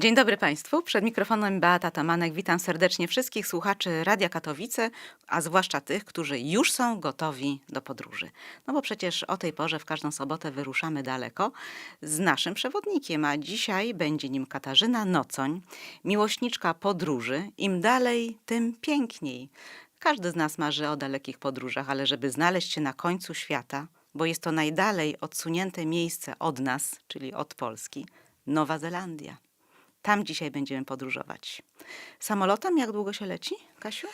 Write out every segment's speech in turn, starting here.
Dzień dobry Państwu. Przed mikrofonem Beata Tamanek. Witam serdecznie wszystkich słuchaczy Radia Katowice, a zwłaszcza tych, którzy już są gotowi do podróży. No bo przecież o tej porze w każdą sobotę wyruszamy daleko z naszym przewodnikiem, a dzisiaj będzie nim Katarzyna Nocoń, miłośniczka podróży. Im dalej, tym piękniej. Każdy z nas marzy o dalekich podróżach, ale żeby znaleźć się na końcu świata, bo jest to najdalej odsunięte miejsce od nas, czyli od Polski, Nowa Zelandia. Tam dzisiaj będziemy podróżować. Samolotem jak długo się leci, Kasiu?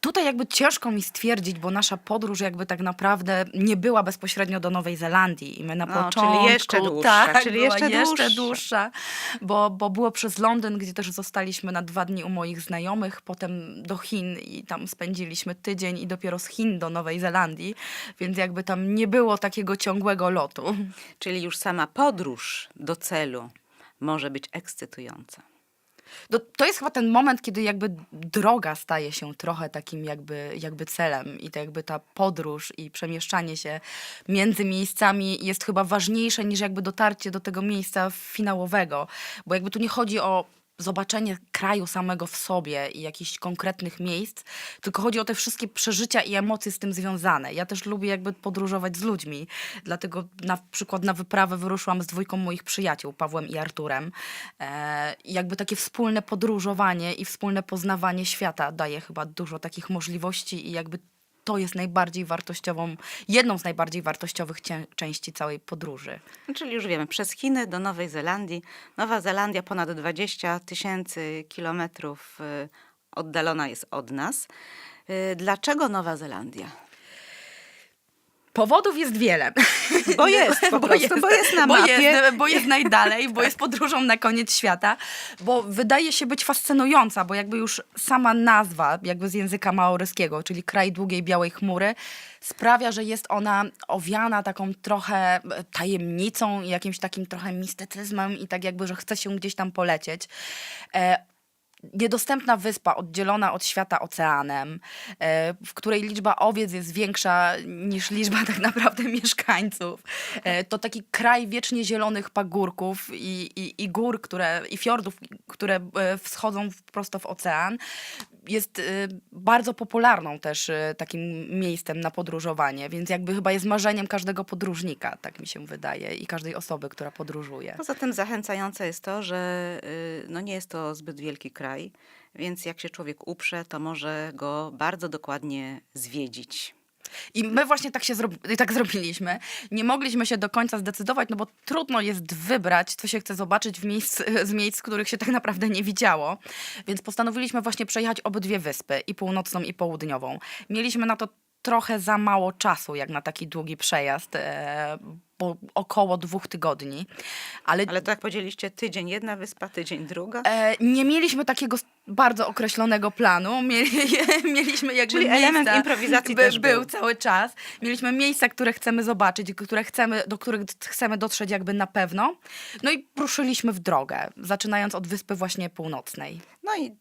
Tutaj jakby ciężko mi stwierdzić, bo nasza podróż jakby tak naprawdę nie była bezpośrednio do Nowej Zelandii. I my na No, czyli początku... jeszcze dłuższa, Tak, czyli jeszcze jeszcze dłuższa. Bo, bo było przez Londyn, gdzie też zostaliśmy na dwa dni u moich znajomych, potem do Chin i tam spędziliśmy tydzień i dopiero z Chin do Nowej Zelandii, więc jakby tam nie było takiego ciągłego lotu. Czyli już sama podróż do celu może być ekscytująca. No, to jest chyba ten moment, kiedy jakby droga staje się trochę takim jakby, jakby celem i to jakby ta podróż i przemieszczanie się między miejscami jest chyba ważniejsze niż jakby dotarcie do tego miejsca finałowego, bo jakby tu nie chodzi o zobaczenie kraju samego w sobie i jakichś konkretnych miejsc, tylko chodzi o te wszystkie przeżycia i emocje z tym związane. Ja też lubię jakby podróżować z ludźmi, dlatego na przykład na wyprawę wyruszyłam z dwójką moich przyjaciół, Pawłem i Arturem. E, jakby takie wspólne podróżowanie i wspólne poznawanie świata daje chyba dużo takich możliwości i jakby to jest najbardziej wartościową, jedną z najbardziej wartościowych części całej podróży. Czyli już wiemy, przez Chiny do Nowej Zelandii. Nowa Zelandia ponad 20 tysięcy kilometrów y, oddalona jest od nas. Y, Dlaczego Nowa Zelandia? Powodów jest wiele. Bo jest po prostu, bo jest na bo mapie. Jest, bo jest najdalej, bo jest podróżą na koniec świata, bo wydaje się być fascynująca, bo jakby już sama nazwa, jakby z języka maoryskiego, czyli kraj długiej białej chmury, sprawia, że jest ona owiana taką trochę tajemnicą i jakimś takim trochę mistycyzmem i tak jakby, że chce się gdzieś tam polecieć. E, niedostępna wyspa oddzielona od świata oceanem, e, w której liczba owiec jest większa niż liczba tak naprawdę mieszkańców. E, To taki kraj wiecznie zielonych pagórków i, i, i gór, które, i fiordów, które e, wschodzą prosto w ocean. Jest e, bardzo popularną też e, takim miejscem na podróżowanie, więc jakby chyba jest marzeniem każdego podróżnika, tak mi się wydaje, i każdej osoby, która podróżuje. Poza tym zachęcające jest to, że y, no nie jest to zbyt wielki kraj, więc jak się człowiek uprze, to może go bardzo dokładnie zwiedzić. I my właśnie tak się zrobi- tak zrobiliśmy. Nie mogliśmy się do końca zdecydować, no bo trudno jest wybrać, co się chce zobaczyć w miejsc, z miejsc, których się tak naprawdę nie widziało. Więc postanowiliśmy właśnie przejechać obydwie wyspy, i północną, i południową. Mieliśmy na to trochę za mało czasu, jak na taki długi przejazd, e, bo około dwóch tygodni. Ale, Ale to jak powiedzieliście, tydzień jedna wyspa, tydzień druga. e, nie mieliśmy takiego bardzo określonego planu. Mieli, mieliśmy jakby Czyli miejsca, element improwizacji by, też był. był cały czas. Mieliśmy miejsca, które chcemy zobaczyć, które chcemy, do których chcemy dotrzeć jakby na pewno. No i ruszyliśmy w drogę, zaczynając od wyspy właśnie północnej. No i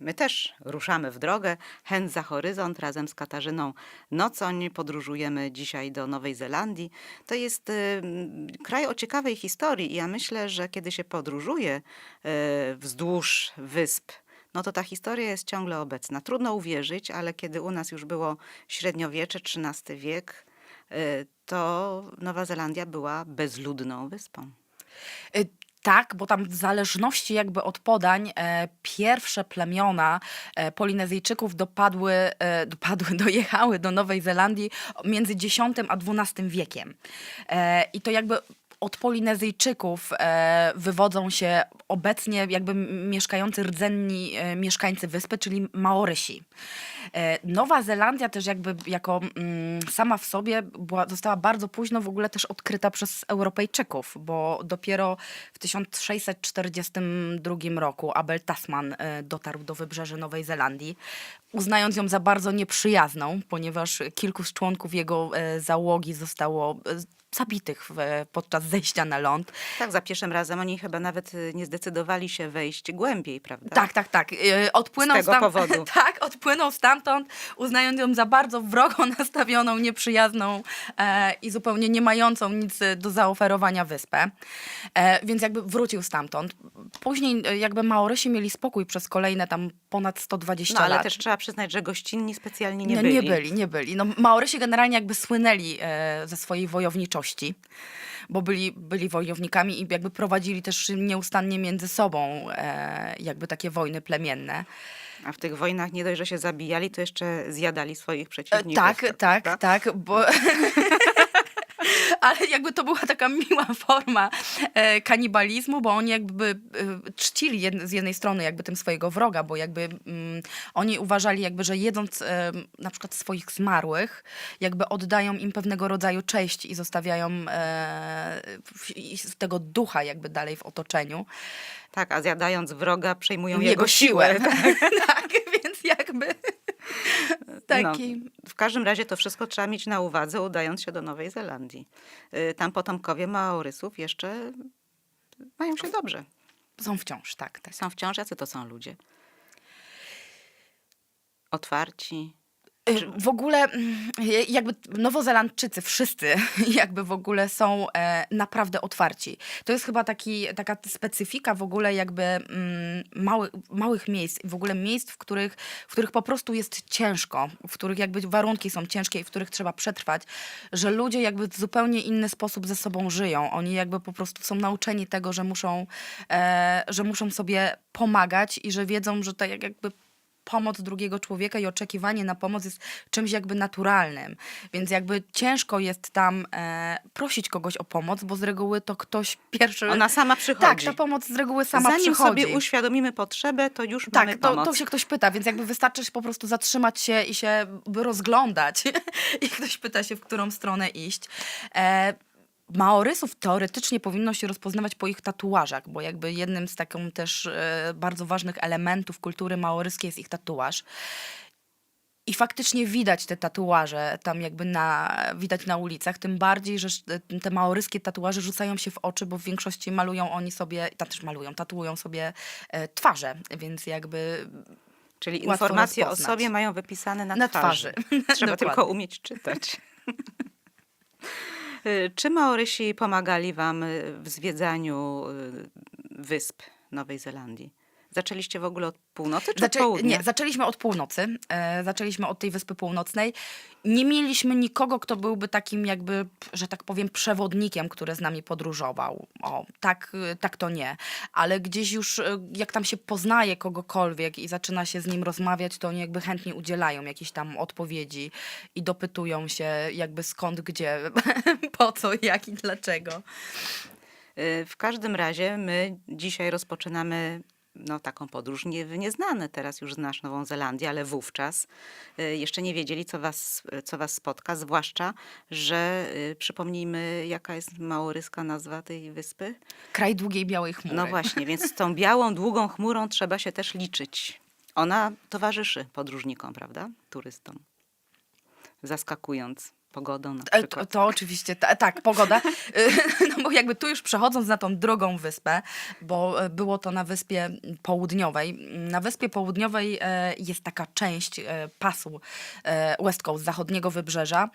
my też ruszamy w drogę. Chęt za horyzont razem z Katarzyną Nocoń podróżujemy dzisiaj do Nowej Zelandii. To jest y, kraj o ciekawej historii i ja myślę, że kiedy się podróżuje y, wzdłuż wysp, no to ta historia jest ciągle obecna. Trudno uwierzyć, ale kiedy u nas już było średniowiecze, XIII wiek, y, to Nowa Zelandia była bezludną wyspą. Y, Tak, bo tam w zależności jakby od podań e, pierwsze plemiona e, Polinezyjczyków dopadły, e, dopadły, dojechały do Nowej Zelandii między X a XII wiekiem. E, I to jakby od Polinezyjczyków e, wywodzą się obecnie jakby mieszkający rdzenni e, mieszkańcy wyspy, czyli Maorysi. E, Nowa Zelandia też jakby jako mm, sama w sobie była, została bardzo późno w ogóle też odkryta przez Europejczyków, bo dopiero w 1642 roku Abel Tasman dotarł do wybrzeży Nowej Zelandii, uznając ją za bardzo nieprzyjazną, ponieważ kilku z członków jego załogi zostało zabitych w, podczas zejścia na ląd. Tak, za pierwszym razem oni chyba nawet y, nie zdecydowali się wejść głębiej, prawda? Tak, tak, tak. Yy, Odpłynął Z tego stam- powodu. tak, odpłynął stamtąd, uznając ją za bardzo wrogo nastawioną, nieprzyjazną e, i zupełnie nie mającą nic e, do zaoferowania wyspę. E, więc jakby wrócił stamtąd. Później jakby Maorysi mieli spokój przez kolejne tam ponad 120 No ale lat. też trzeba przyznać, że gościnni specjalnie nie nie, byli. nie byli, nie byli. No, Maorysi generalnie jakby słynęli e, ze swojej wojowniczości, bo byli, byli wojownikami i jakby prowadzili też nieustannie między sobą e, jakby takie wojny plemienne. A w tych wojnach nie dość, że się zabijali, to jeszcze zjadali swoich E, przeciwników. Tak, tak, prawda? tak, bo... Ale jakby to była taka miła forma e, kanibalizmu, bo oni jakby e, czcili z jednej strony jakby tym swojego wroga, bo jakby mm, oni uważali jakby, że jedząc e, na przykład swoich zmarłych, jakby oddają im pewnego rodzaju cześć i zostawiają e, tego ducha jakby dalej w otoczeniu. Tak, a zjadając wroga przejmują jego, Jego siłę. siłę. tak, więc jakby taki... No, w każdym razie to wszystko trzeba mieć na uwadze, udając się do Nowej Zelandii. Y, Tam potomkowie Maorysów jeszcze mają się dobrze. Są wciąż, tak, tak. Są wciąż, jacy to są ludzie? Otwarci. Y, W ogóle mm, jakby Nowozelandczycy wszyscy jakby w ogóle są e, naprawdę otwarci. To jest chyba taki, taka specyfika w ogóle jakby mm, mały, małych miejsc w ogóle miejsc, w których, w których po prostu jest ciężko, w których jakby warunki są ciężkie i w których trzeba przetrwać, że ludzie jakby w zupełnie inny sposób ze sobą żyją. Oni jakby po prostu są nauczeni tego, że muszą, e, że muszą sobie pomagać i że wiedzą, że to jak- jakby pomoc drugiego człowieka i oczekiwanie na pomoc jest czymś jakby naturalnym. Więc jakby ciężko jest tam e, prosić kogoś o pomoc, bo z reguły to ktoś pierwszy... Ona sama tak, przychodzi. ta pomoc z reguły sama Zanim przychodzi. sobie uświadomimy potrzebę, to już mamy tak, to, pomoc. to się ktoś pyta, więc jakby wystarczy się po prostu zatrzymać się i się rozglądać. I ktoś pyta się, w którą stronę iść. E, Maorysów teoretycznie powinno się rozpoznawać po ich tatuażach, bo jakby jednym z taką też e, bardzo ważnych elementów kultury maoryskiej jest ich tatuaż. I faktycznie widać te tatuaże tam jakby na, widać na ulicach, tym bardziej, że sz- te maoryskie tatuaże rzucają się w oczy, bo w większości malują oni sobie, tam też malują, tatuują sobie e, twarze, więc jakby Czyli informacje o sobie mają wypisane na, Na twarzy. twarzy. Trzeba tylko umieć czytać. Y, Czy Maorysi pomagali wam y, w zwiedzaniu y, wysp Nowej Zelandii? Zaczęliście w ogóle od północy czy od Zaczę- południa? nie, zaczęliśmy od północy. E, zaczęliśmy od tej Wyspy Północnej. Nie mieliśmy nikogo, kto byłby takim jakby, że tak powiem, przewodnikiem, który z nami podróżował. O, tak, tak to nie. Ale gdzieś już, y, jak tam się poznaje kogokolwiek i zaczyna się z nim rozmawiać, to oni jakby chętnie udzielają jakichś tam odpowiedzi i dopytują się jakby skąd, gdzie, po co, jak i dlaczego. Y, W każdym razie my dzisiaj rozpoczynamy no, taką podróż nie, w nieznane. Teraz już znasz Nową Zelandię, ale wówczas y, jeszcze nie wiedzieli, co was, co was spotka, zwłaszcza, że y, przypomnijmy, jaka jest maoryska nazwa tej wyspy. Kraj długiej białej chmury. No właśnie, więc z tą białą, długą chmurą trzeba się też liczyć. Ona towarzyszy podróżnikom, prawda? Turystom. Zaskakując pogodą na E, To, przykład. to oczywiście, ta, tak, pogoda. Y, No bo jakby tu już przechodząc na tą drugą wyspę, bo e, było to na wyspie południowej. Na wyspie południowej e, jest taka część e, pasu e, West Coast, zachodniego wybrzeża,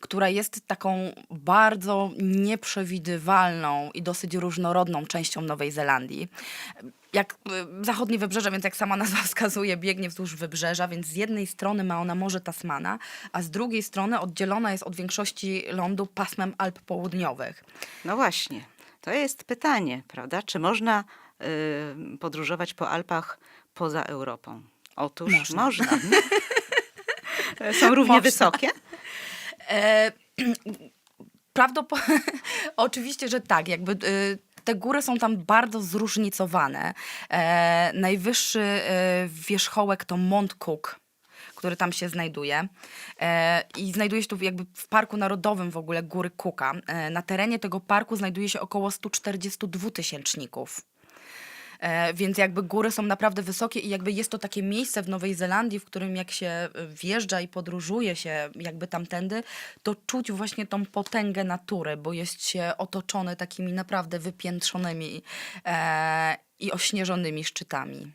która jest taką bardzo nieprzewidywalną i dosyć różnorodną częścią Nowej Zelandii. Jak y, zachodnie wybrzeże, więc jak sama nazwa wskazuje, biegnie wzdłuż wybrzeża, więc z jednej strony ma ona Morze Tasmana, a z drugiej strony oddzielona jest od większości lądu pasmem Alp Południowych. No właśnie, to jest pytanie, prawda? Czy można y, podróżować po Alpach poza Europą? Otóż Można. można. Są równie Można. wysokie? E, prawdopodobnie, oczywiście, że tak, jakby y, te góry są tam bardzo zróżnicowane. E, najwyższy e, wierzchołek to Mont Cook który tam się znajduje. E, I znajduje się tu jakby w Parku Narodowym w ogóle Góry Cooka. E, na terenie tego parku znajduje się około 142 tysięczników. E, więc jakby góry są naprawdę wysokie i jakby jest to takie miejsce w Nowej Zelandii, w którym jak się e, wjeżdża i podróżuje się jakby tamtędy, to czuć właśnie tą potęgę natury, bo jest się otoczony takimi naprawdę wypiętrzonymi e, i ośnieżonymi szczytami.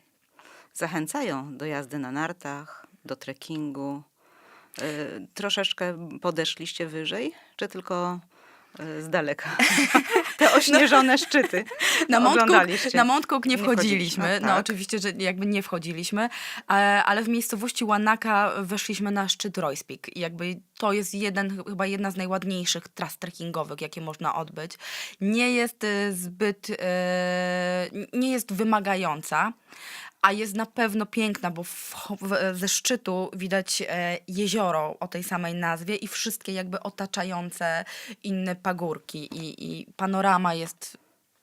Zachęcają do jazdy na nartach, do trekkingu. Troszeczkę podeszliście wyżej, czy tylko z daleka? Te ośnieżone szczyty Na oglądaliście. na Cook nie Nie wchodziliśmy. wchodziliśmy, No tak. oczywiście, że jakby nie wchodziliśmy, e, ale w miejscowości Wanaka weszliśmy na szczyt Royce Peak i jakby to jest jeden, chyba jedna z najładniejszych tras trekkingowych, jakie można odbyć. Nie jest e, zbyt, e, nie jest wymagająca, a jest na pewno piękna, bo w, w, ze szczytu widać e, jezioro o tej samej nazwie i wszystkie jakby otaczające inne pagórki i, i panorama jest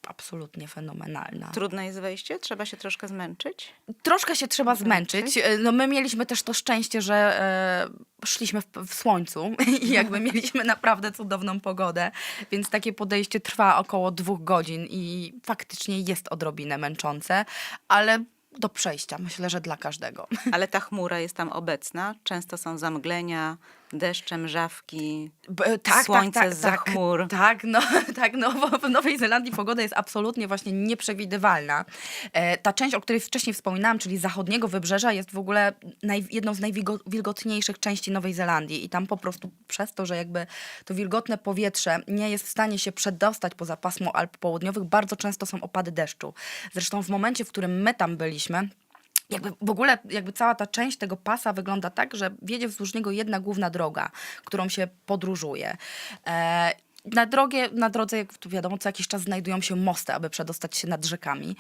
absolutnie fenomenalna. Trudne jest wejście? Trzeba się troszkę zmęczyć? Troszkę się trzeba zmęczyć. E, No my mieliśmy też to szczęście, że e, szliśmy w, w słońcu i jakby mieliśmy naprawdę cudowną pogodę, więc takie podejście trwa około dwóch godzin i faktycznie jest odrobinę męczące, ale do przejścia, myślę, że dla każdego. Ale ta chmura jest tam obecna. Często są zamglenia, deszcze, mrzawki, B- tak, słońce tak, tak, zza tak, chmur. Tak, no, tak, no bo w Nowej Zelandii pogoda jest absolutnie właśnie nieprzewidywalna. E, ta część, o której wcześniej wspominałam, czyli zachodniego wybrzeża, jest w ogóle naj, jedną z najwilgotniejszych części Nowej Zelandii i tam po prostu przez to, że jakby to wilgotne powietrze nie jest w stanie się przedostać poza pasmo Alp Południowych, bardzo często są opady deszczu. Zresztą w momencie, w którym my tam byliśmy, jakby w ogóle jakby cała ta część tego pasa wygląda tak, że wiedzie wzdłuż niego jedna główna droga, którą się podróżuje. E, na, drogie, na drodze, jak tu wiadomo, co jakiś czas znajdują się mosty, aby przedostać się nad rzekami.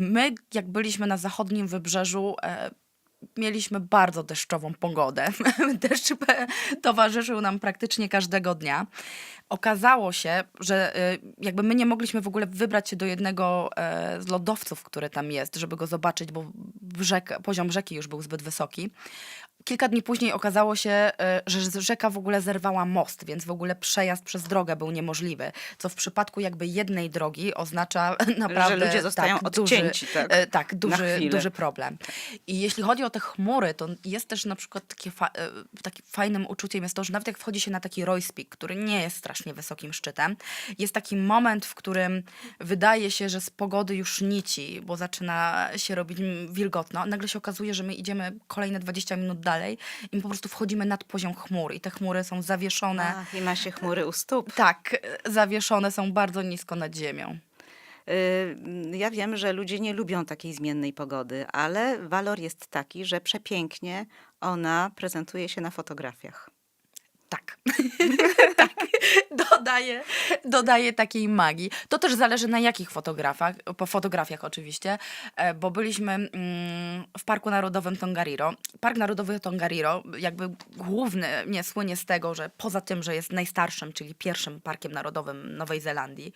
My, jak byliśmy na zachodnim wybrzeżu, e, mieliśmy bardzo deszczową pogodę. Deszcz towarzyszył nam praktycznie każdego dnia. Okazało się, że e, jakby my nie mogliśmy w ogóle wybrać się do jednego e, z lodowców, który tam jest, żeby go zobaczyć, bo rzek, poziom rzeki już był zbyt wysoki. Kilka dni później okazało się, e, że rzeka w ogóle zerwała most, więc w ogóle przejazd przez drogę był niemożliwy, co w przypadku jakby jednej drogi oznacza naprawdę ludzie zostają tak, odcięci, duży, tak, e, tak na duży, duży problem. I jeśli chodzi o te chmury, to jest też na przykład takie fa- e, takim fajnym uczuciem jest to, że nawet jak wchodzi się na taki Royce Peak, który nie jest strasznie wysokim szczytem, jest taki moment, w którym wydaje się, że z pogody już nici, bo zaczyna się robić wilgotno. Nagle się okazuje, że my idziemy kolejne 20 minut dalej i my po prostu wchodzimy nad poziom chmur i te chmury są zawieszone. Ach, I ma się chmury u stóp. Tak, e, zawieszone są bardzo nisko nad ziemią. Y, Ja wiem, że ludzie nie lubią takiej zmiennej pogody, ale walor jest taki, że przepięknie ona prezentuje się na fotografiach. Tak. tak. Dodaje, dodaje takiej magii. To też zależy na jakich fotografach, po fotografiach oczywiście, e, bo byliśmy mm, w Parku Narodowym Tongariro. Park Narodowy Tongariro jakby główny nie słynie z tego, że poza tym, że jest najstarszym, czyli pierwszym parkiem narodowym Nowej Zelandii,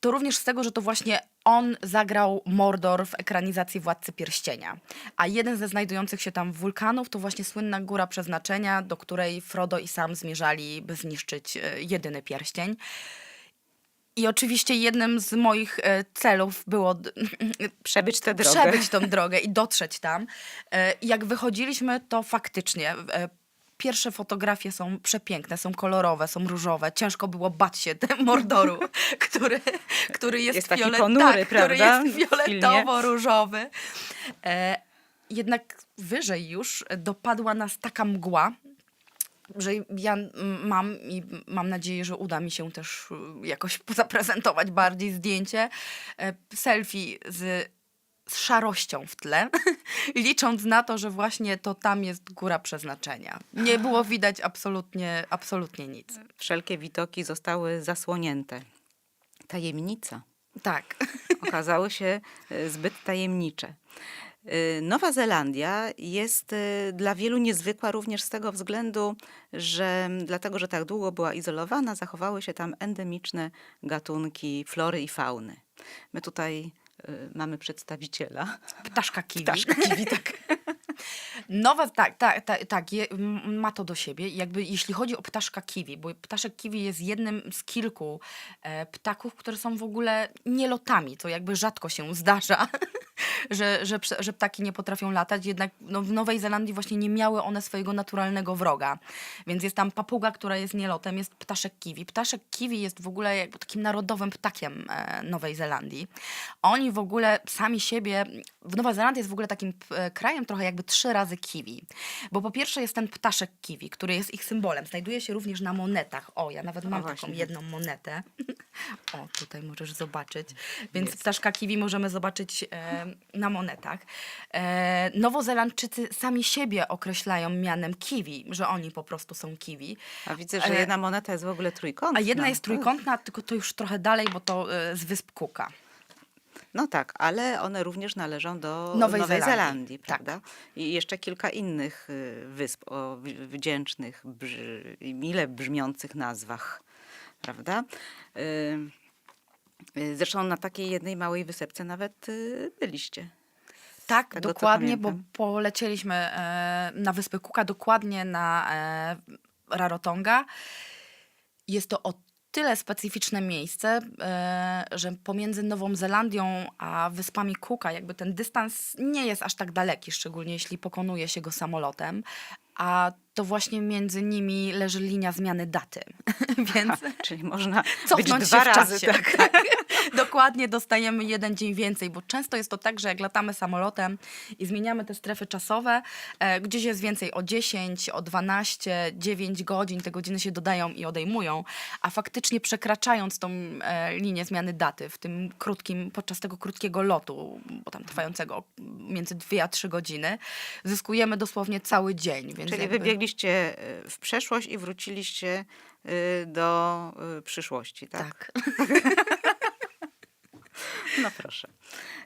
to również z tego, że to właśnie on zagrał Mordor w ekranizacji Władcy Pierścienia. A jeden ze znajdujących się tam wulkanów to właśnie słynna Góra Przeznaczenia, do której Frodo i Sam zmierzali, by zniszczyć e, jedyny pierścień. I oczywiście jednym z moich e, celów było Przebyć tę drogę. przebyć tą drogę i dotrzeć tam. E, i Jak wychodziliśmy, to faktycznie pierwsze fotografie są przepiękne, są kolorowe, są różowe. Ciężko było bać się tym Mordoru, który, który jest, Jest fiolet- ponury, tak, który jest fioletowo-różowy. E, jednak wyżej już dopadła nas taka mgła, że ja mam i mam nadzieję, że uda mi się też jakoś zaprezentować bardziej zdjęcie. e, Selfie z, z szarością w tle, licząc na to, że właśnie to tam jest góra przeznaczenia. Nie było widać absolutnie, absolutnie nic. Wszelkie widoki zostały zasłonięte. Tajemnica. Tak. okazały się e, zbyt tajemnicze. E, Nowa Zelandia jest e, dla wielu niezwykła również z tego względu, że dlatego, że tak długo była izolowana, zachowały się tam endemiczne gatunki flory i fauny. My tutaj mamy przedstawiciela. Ptaszka kiwi. Ptaszka kiwi, tak. Nowa, tak, tak, tak, tak je, ma to do siebie. Jakby jeśli chodzi o ptaszka kiwi, bo ptaszek kiwi jest jednym z kilku e, ptaków, które są w ogóle nielotami, co jakby rzadko się zdarza, że, że, że ptaki nie potrafią latać. Jednak no, w Nowej Zelandii właśnie nie miały one swojego naturalnego wroga. Więc jest tam papuga, która jest nielotem, jest ptaszek kiwi. Ptaszek kiwi jest w ogóle jakby takim narodowym ptakiem e, Nowej Zelandii. Oni w ogóle sami siebie, w Nowa Zelandia jest w ogóle takim e, krajem trochę jakby trzy razy kiwi. Bo po pierwsze jest ten ptaszek kiwi, który jest ich symbolem. Znajduje się również na monetach. O, ja nawet mam taką jedną monetę. o, tutaj możesz zobaczyć. Więc Jest. ptaszka kiwi możemy zobaczyć e, na monetach. E, Nowozelandczycy sami siebie określają mianem kiwi, że oni po prostu są kiwi. A widzę, że E, jedna moneta jest w ogóle trójkątna. A jedna jest O, trójkątna, tylko to już trochę dalej, bo to e, z wysp Cooka. No tak, ale one również należą do Nowej Nowej, Zelandii, Zelandii, tak. prawda? I jeszcze kilka innych y, wysp o wdzięcznych, brzy, mile brzmiących nazwach, prawda? Y, y, Zresztą na takiej jednej małej wysepce nawet byliście. Tak, tego, dokładnie, bo polecieliśmy e, na Wyspy Kuka, dokładnie na e, Rarotonga. Jest to o tyle specyficzne miejsce, e, że pomiędzy Nową Zelandią a Wyspami Kuka jakby ten dystans nie jest aż tak daleki, szczególnie jeśli pokonuje się go samolotem, a to właśnie między nimi leży linia zmiany daty. Więc Ha, czyli można cofnąć być dwa się razy. czasie. Tak. Dokładnie dostajemy jeden dzień więcej, bo często jest to tak, że jak latamy samolotem i zmieniamy te strefy czasowe, e, gdzieś jest więcej o 10, o 12, 9 godzin, te godziny się dodają i odejmują, a faktycznie przekraczając tą e, linię zmiany daty w tym krótkim, podczas tego krótkiego lotu, bo tam trwającego między 2 a 3 godziny, zyskujemy dosłownie cały dzień. Więc Czyli jakby- wybiegliście y, w przeszłość i wróciliście y, do y, przyszłości, tak? Tak. No proszę.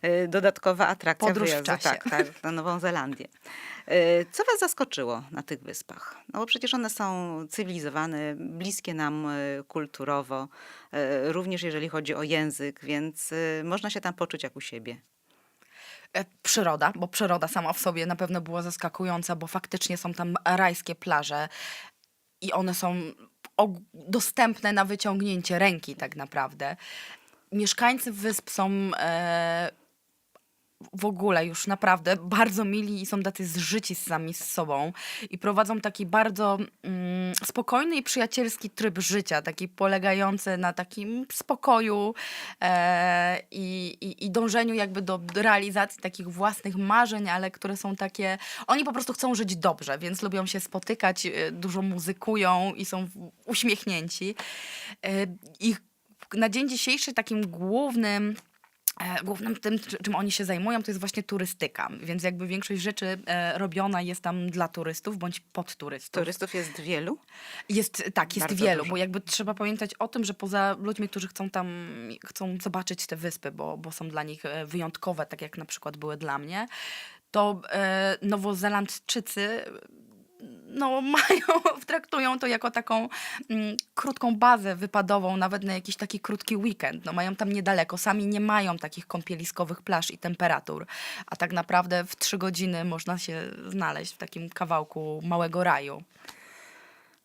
Y, Dodatkowa atrakcja Podróż w wyjazdu, czasie. tak, tak, na Nową Zelandię. Y, Co was zaskoczyło na tych wyspach? No bo przecież one są cywilizowane, bliskie nam y, kulturowo, również jeżeli chodzi o język, więc można się tam poczuć jak u siebie. E, Przyroda, bo przyroda sama w sobie na pewno była zaskakująca, bo faktycznie są tam rajskie plaże i one są dostępne na wyciągnięcie ręki tak naprawdę. Mieszkańcy wysp są e, w ogóle już naprawdę bardzo mili i są tacy zżyci sami z sobą i prowadzą taki bardzo mm, spokojny i przyjacielski tryb życia, taki polegający na takim spokoju e, i, i, dążeniu jakby do realizacji takich własnych marzeń, ale które są takie, oni po prostu chcą żyć dobrze, więc lubią się spotykać, e, dużo muzykują i są uśmiechnięci. E, Ich na dzień dzisiejszy takim głównym E, Głównym tym, czy- czym oni się zajmują, to jest właśnie turystyka. Więc jakby większość rzeczy e, robiona jest tam dla turystów bądź pod turystów. Turystów jest wielu? Jest, tak, jest Bardzo wielu, dużo. bo jakby trzeba pamiętać o tym, że poza ludźmi, którzy chcą tam, chcą zobaczyć te wyspy, bo, bo są dla nich e, wyjątkowe, tak jak na przykład były dla mnie, to e, Nowozelandczycy no, mają, traktują to jako taką mm, krótką bazę wypadową, nawet na jakiś taki krótki weekend. No, mają tam niedaleko, sami nie mają takich kąpieliskowych plaż i temperatur, a tak naprawdę w trzy godziny można się znaleźć w takim kawałku małego raju.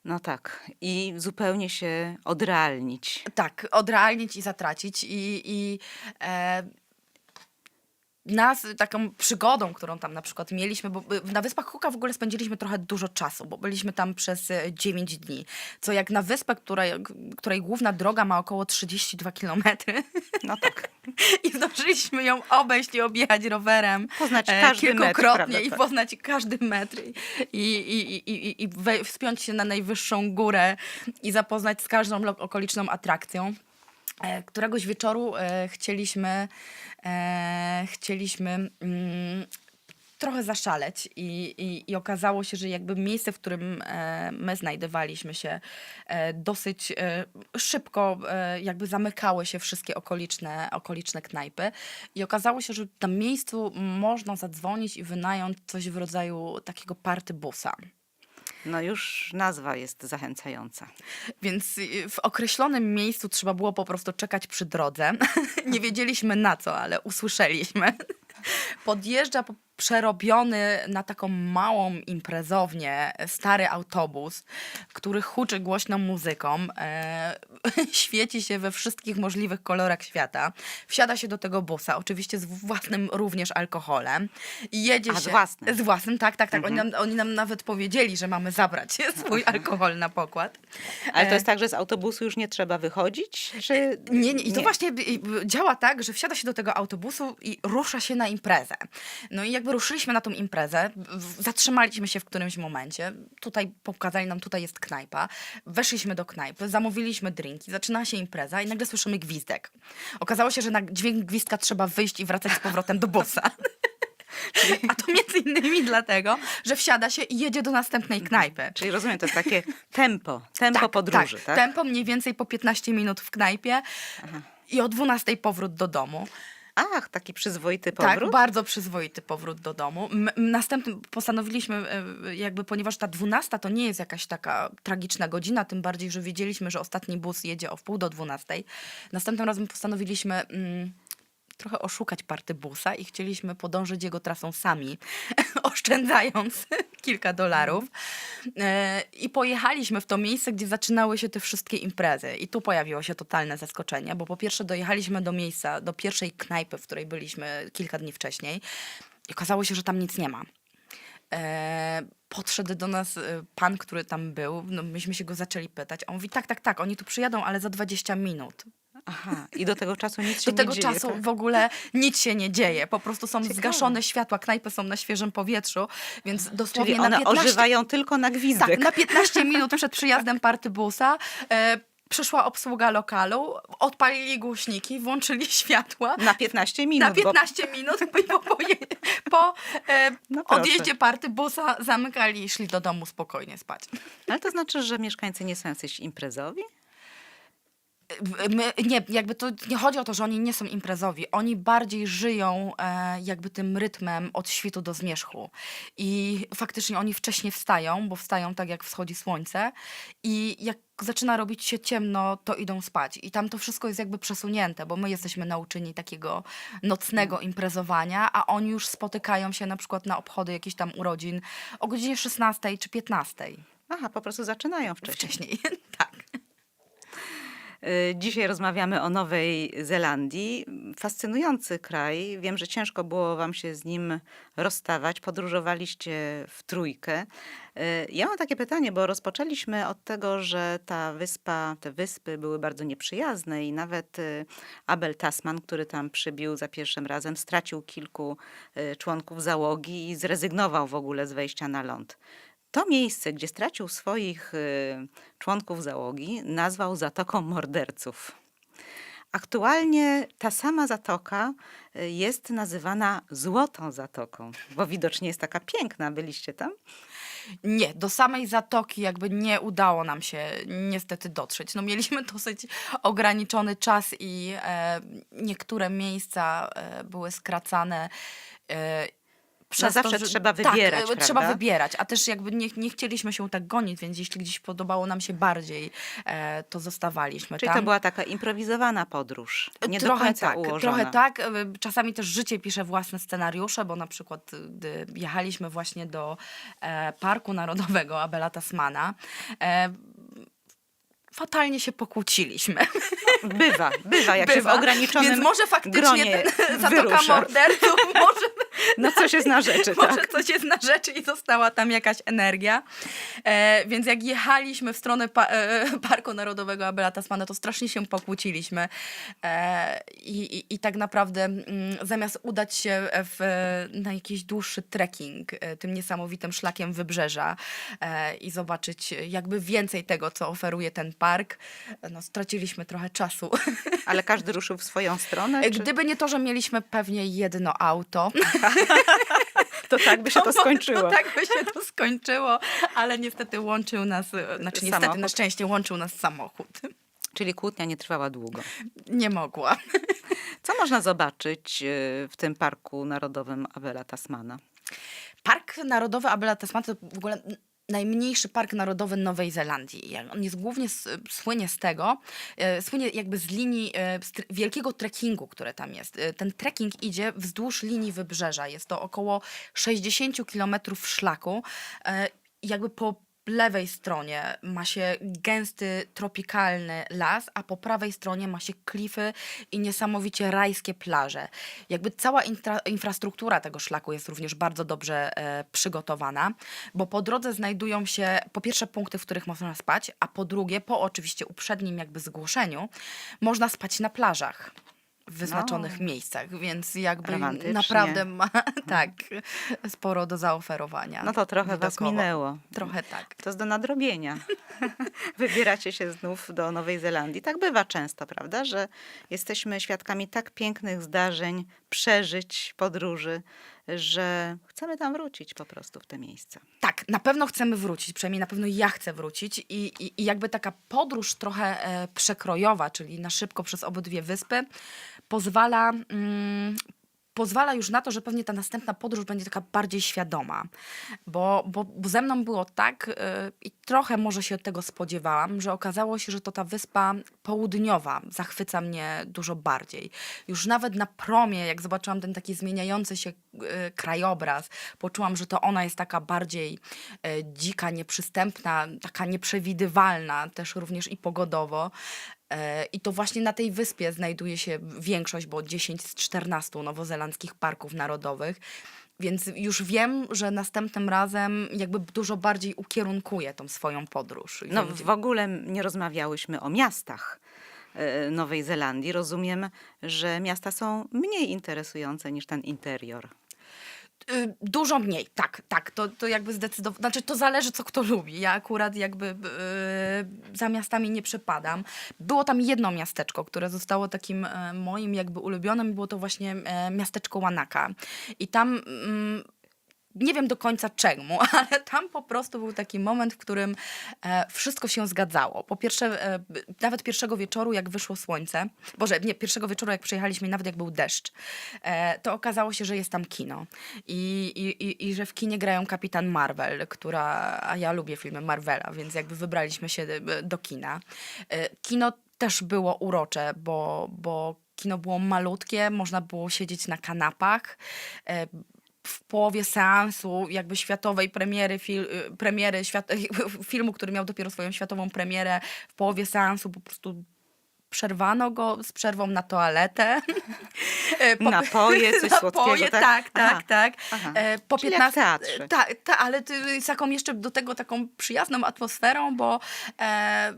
No tak. I zupełnie się odrealnić. Tak, odrealnić i zatracić. I, i e, nas taką przygodą, którą tam na przykład mieliśmy, bo y, na Wyspach Kuka w ogóle spędziliśmy trochę dużo czasu, bo byliśmy tam przez e, 9 dni. Co jak na wyspę, której, której główna droga ma około 32 kilometry No tak. i zdążyliśmy ją obejść i objechać rowerem Poznać e, każdy metr, kilkukrotnie prawda, i tak. poznać każdy metr i, i, i, i, i wspiąć się na najwyższą górę i zapoznać z każdą okoliczną atrakcją. E, Któregoś wieczoru e, chcieliśmy, e, chcieliśmy mm, trochę zaszaleć i, i, i okazało się, że jakby miejsce, w którym my znajdowaliśmy się, dosyć szybko jakby zamykały się wszystkie okoliczne, okoliczne knajpy i okazało się, że tam miejscu można zadzwonić i wynająć coś w rodzaju takiego party busa. No już nazwa jest zachęcająca. Więc y, w określonym miejscu trzeba było po prostu czekać przy drodze. Nie wiedzieliśmy na co, ale usłyszeliśmy. Podjeżdża po przerobiony na taką małą imprezownię stary autobus, który huczy głośną muzyką, e, świeci się we wszystkich możliwych kolorach świata. Wsiada się do tego busa, oczywiście z własnym również alkoholem i jedzie A, z się... własnym. Z własnym, tak, tak, tak. Oni, nam, oni nam nawet powiedzieli, że mamy zabrać swój alkohol na pokład. Ale to E, jest tak, że z autobusu już nie trzeba wychodzić? Czy... nie, nie, i to właśnie y, y, działa tak, że wsiada się do tego autobusu i rusza się na imprezę. No i jakby ruszyliśmy na tą imprezę, zatrzymaliśmy się w którymś momencie. Tutaj pokazali nam, tutaj jest knajpa. Weszliśmy do knajpy, zamówiliśmy drinki, zaczyna się impreza i nagle słyszymy gwizdek. Okazało się, że na dźwięk gwizdka trzeba wyjść i wracać z powrotem do busa. A to między innymi dlatego, że wsiada się i jedzie do następnej knajpy. Czyli rozumiem, to jest takie tempo, tempo podróży, tak? Tempo mniej więcej po 15 minut w knajpie i o 12 powrót do domu. Ach, taki przyzwoity powrót? Tak, bardzo przyzwoity powrót do domu. Następnym postanowiliśmy, e, jakby, ponieważ ta 12 to nie jest jakaś taka tragiczna godzina, tym bardziej, że wiedzieliśmy, że ostatni bus jedzie o wpół do 12. Następnym razem postanowiliśmy mm, trochę oszukać party busa i chcieliśmy podążyć jego trasą sami, oszczędzając kilka dolarów. E, I pojechaliśmy w to miejsce, gdzie zaczynały się te wszystkie imprezy. I tu pojawiło się totalne zaskoczenie, bo po pierwsze dojechaliśmy do miejsca, do pierwszej knajpy, w której byliśmy kilka dni wcześniej i okazało się, że tam nic nie ma. E, podszedł do nas e, pan, który tam był, no myśmy się go zaczęli pytać, a on mówi, tak, tak, tak, oni tu przyjadą, ale za 20 minut. Aha, i do tego czasu nic się Do tego nie dzieje, czasu tak? w ogóle nic się nie dzieje. Po prostu są Ciekawe. zgaszone światła, knajpy są na świeżym powietrzu, więc dosłownie Czyli one na 15, ożywają tylko na gwizdek. tak, na 15 minut przed przyjazdem party busa e, przyszła obsługa lokalu, odpalili głośniki, włączyli światła. Na 15 minut. Na 15 minut i po, po, po e, No odjeździe party busa zamykali i szli do domu spokojnie spać. Bo... Ale to znaczy, że mieszkańcy nie są jacyś imprezowi? My, nie, jakby to nie chodzi o to, że oni nie są imprezowi. Oni bardziej żyją e, jakby tym rytmem od świtu do zmierzchu. I faktycznie oni wcześniej wstają, bo wstają tak jak wschodzi słońce i jak zaczyna robić się ciemno, to idą spać. I tam to wszystko jest jakby przesunięte, bo my jesteśmy nauczeni takiego nocnego imprezowania, a oni już spotykają się na przykład na obchody jakichś tam urodzin o godzinie 16 czy 15. Aha, po prostu zaczynają wcześniej. Wcześniej, tak. Y, Dzisiaj rozmawiamy o Nowej Zelandii. Fascynujący kraj. Wiem, że ciężko było wam się z nim rozstawać. Podróżowaliście w trójkę. Y, Ja mam takie pytanie, bo rozpoczęliśmy od tego, że ta wyspa, te wyspy były bardzo nieprzyjazne i nawet y, Abel Tasman, który tam przybił za pierwszym razem, stracił kilku członków załogi i zrezygnował w ogóle z wejścia na ląd. To miejsce, gdzie stracił swoich y, członków załogi, nazwał Zatoką Morderców. Aktualnie ta sama zatoka y, jest nazywana Złotą Zatoką, bo widocznie jest taka piękna. Byliście tam? Nie, do samej zatoki jakby nie udało nam się niestety dotrzeć. No mieliśmy dosyć ograniczony czas i e, niektóre miejsca e, były skracane. E, przez zawsze trzeba wybierać, Tak, e, trzeba wybierać, a też jakby nie, nie chcieliśmy się tak gonić, więc jeśli gdzieś podobało nam się bardziej, e, to zostawaliśmy Czyli tam. to była taka improwizowana podróż, nie trochę do końca tak, ułożona. Trochę tak. E, Czasami też życie pisze własne scenariusze, bo na przykład gdy jechaliśmy właśnie do e, Parku Narodowego Abela Tasmana, e, fatalnie się pokłóciliśmy. Bywa, bywa, jak się w Bywa. ograniczonym Więc może faktycznie gronie ten Zatoka. Morderców może No coś jest na rzeczy, może tak. coś jest na rzeczy i została tam jakaś energia. E, więc jak jechaliśmy w stronę pa, e, Parku Narodowego Abela Tasmana, to strasznie się pokłóciliśmy. E, i, i, tak naprawdę mm, zamiast udać się w, na jakiś dłuższy trekking e, tym niesamowitym szlakiem wybrzeża e, i zobaczyć jakby więcej tego, co oferuje ten park, e, no, straciliśmy trochę czasu. Ale każdy ruszył w swoją stronę? Czy... Gdyby nie to, że mieliśmy pewnie jedno auto, To tak by się to skończyło. To tak by się to skończyło, ale niestety łączył nas, znaczy niestety, Samochód. na szczęście łączył nas samochód. Czyli kłótnia nie trwała długo. Nie mogła. Co można zobaczyć y, w tym Parku Narodowym Abela Tasmana? Park Narodowy Abela Tasman to w ogóle najmniejszy park narodowy Nowej Zelandii. On jest głównie słynie z tego, e, słynie jakby z linii e, z wielkiego trekkingu, które tam jest. E, Ten trekking idzie wzdłuż linii wybrzeża. Jest to około 60 kilometrów szlaku. Jakby po lewej stronie ma się gęsty, tropikalny las, a po prawej stronie ma się klify i niesamowicie rajskie plaże. Jakby cała intra, infrastruktura tego szlaku jest również bardzo dobrze e, przygotowana, bo po drodze znajdują się po pierwsze punkty, w których można spać, a po drugie, po oczywiście uprzednim jakby zgłoszeniu, można spać na plażach wyznaczonych No. miejscach, więc jakby naprawdę ma tak sporo do zaoferowania. No to trochę was widokowo. minęło. Trochę tak. To jest do nadrobienia. Wybieracie się znów do Nowej Zelandii. Tak bywa często, prawda, że jesteśmy świadkami tak pięknych zdarzeń, przeżyć, podróży, że chcemy tam wrócić po prostu w te miejsca. Tak, na pewno chcemy wrócić, przynajmniej na pewno ja chcę wrócić i, i, i jakby taka podróż trochę e, przekrojowa, czyli na szybko przez obydwie wyspy, pozwala, mm, pozwala już na to, że pewnie ta następna podróż będzie taka bardziej świadoma. Bo, bo, bo ze mną było tak e, i trochę może się tego spodziewałam, że okazało się, że to ta wyspa południowa zachwyca mnie dużo bardziej. Już nawet na promie, jak zobaczyłam ten taki zmieniający się e, krajobraz, poczułam, że to ona jest taka bardziej e, dzika, nieprzystępna, taka nieprzewidywalna, też również i pogodowo. E, I to właśnie na tej wyspie znajduje się większość, bo 10 z 14 nowozelandzkich parków narodowych. Więc już wiem, że następnym razem jakby dużo bardziej ukierunkuję tą swoją podróż. No w ogóle nie rozmawiałyśmy o miastach e, Nowej Zelandii. Rozumiem, że miasta są mniej interesujące niż ten interior. Y, Dużo mniej, tak, tak. To, to jakby zdecydowanie, znaczy to zależy, co kto lubi. Ja akurat jakby y, za miastami nie przepadam. Było tam jedno miasteczko, które zostało takim e, moim jakby ulubionym, było to właśnie e, miasteczko Wanaka. I tam... mm, nie wiem do końca czemu, ale tam po prostu był taki moment, w którym e, wszystko się zgadzało. Po pierwsze, e, nawet pierwszego wieczoru, jak wyszło słońce, Boże, nie, pierwszego wieczoru, jak przyjechaliśmy, nawet jak był deszcz, e, to okazało się, że jest tam kino. I, i, i, I że w kinie grają Kapitan Marvel, która, a ja lubię filmy Marvela, więc jakby wybraliśmy się do kina. Kino też było urocze, bo, bo kino było malutkie, można było siedzieć na kanapach. E, w połowie seansu jakby światowej premiery, fil, y, premiery świat, filmu, który miał dopiero swoją światową premierę, w połowie seansu po prostu przerwano go z przerwą na toaletę. E, po- Napoje, coś słodkiego, Napoje, tak? tak, tak, Aha, tak. aha. E, Po Czyli jak w teatrze. Tak, ta, ale z taką jeszcze do tego taką przyjazną atmosferą, bo e,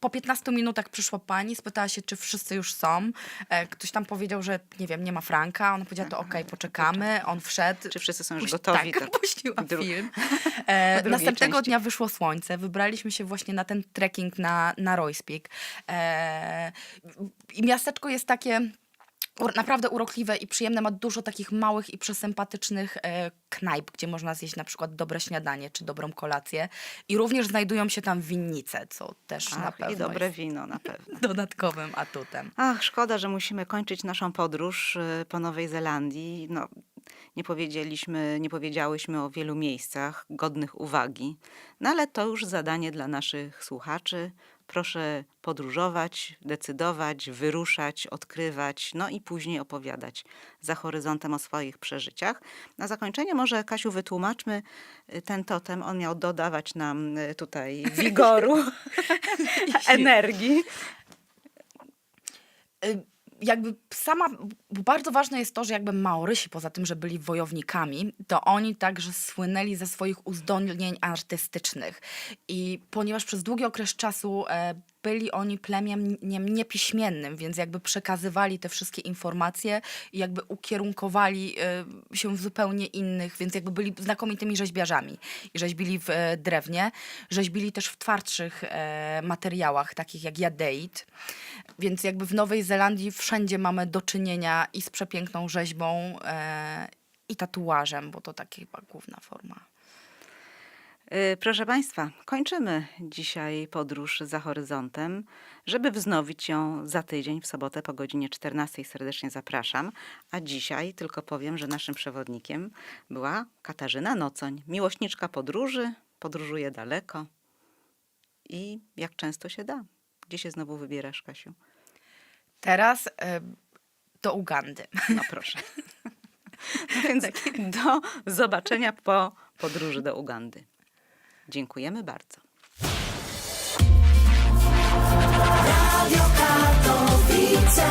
po 15 minutach przyszła pani, spytała się, czy wszyscy już są. E, ktoś tam powiedział, że nie wiem, nie ma Franka. Ona powiedziała, to okej, poczekamy. On wszedł. Czy wszyscy są już Puś- gotowi? Tak, to- puściła dru- film. E, drugiej następnego części. dnia wyszło słońce. Wybraliśmy się właśnie na ten trekking na, na Roy's Peak. E, I miasteczko jest takie naprawdę urokliwe i przyjemne. Ma dużo takich małych i przesympatycznych e, knajp, gdzie można zjeść na przykład dobre śniadanie czy dobrą kolację. I również znajdują się tam winnice, co też na Ach, pewno I dobre jest wino na pewno. dodatkowym atutem. Ach, szkoda, że musimy kończyć naszą podróż y, po Nowej Zelandii. No, nie powiedzieliśmy, nie powiedziałyśmy o wielu miejscach godnych uwagi, no ale to już zadanie dla naszych słuchaczy. Proszę podróżować, decydować, wyruszać, odkrywać, no i później opowiadać za horyzontem o swoich przeżyciach. Na zakończenie może, Kasiu, wytłumaczmy y, ten totem. On miał dodawać nam y, tutaj wigoru, energii. Jakby sama, bo bardzo ważne jest to, że jakby Maorysi, poza tym, że byli wojownikami, to oni także słynęli ze swoich uzdolnień artystycznych. I ponieważ przez długi okres czasu e, byli oni plemieniem niepiśmiennym, więc jakby przekazywali te wszystkie informacje i jakby ukierunkowali e, się w zupełnie innych, więc jakby byli znakomitymi rzeźbiarzami. I rzeźbili w e, drewnie, rzeźbili też w twardszych e, materiałach, takich jak jadeit. Więc jakby w Nowej Zelandii wszędzie mamy do czynienia i z przepiękną rzeźbą e, i tatuażem, bo to taka chyba główna forma. Y, Proszę Państwa, kończymy dzisiaj podróż za horyzontem. Żeby wznowić ją za tydzień, w sobotę po godzinie 14 serdecznie zapraszam. A dzisiaj tylko powiem, że naszym przewodnikiem była Katarzyna Nocoń, miłośniczka podróży, podróżuje daleko i jak często się da. Gdzie się znowu wybierasz, Kasiu? Teraz e, do Ugandy. No proszę. No więc do zobaczenia po podróży do Ugandy. Dziękujemy bardzo. Radio Katowice.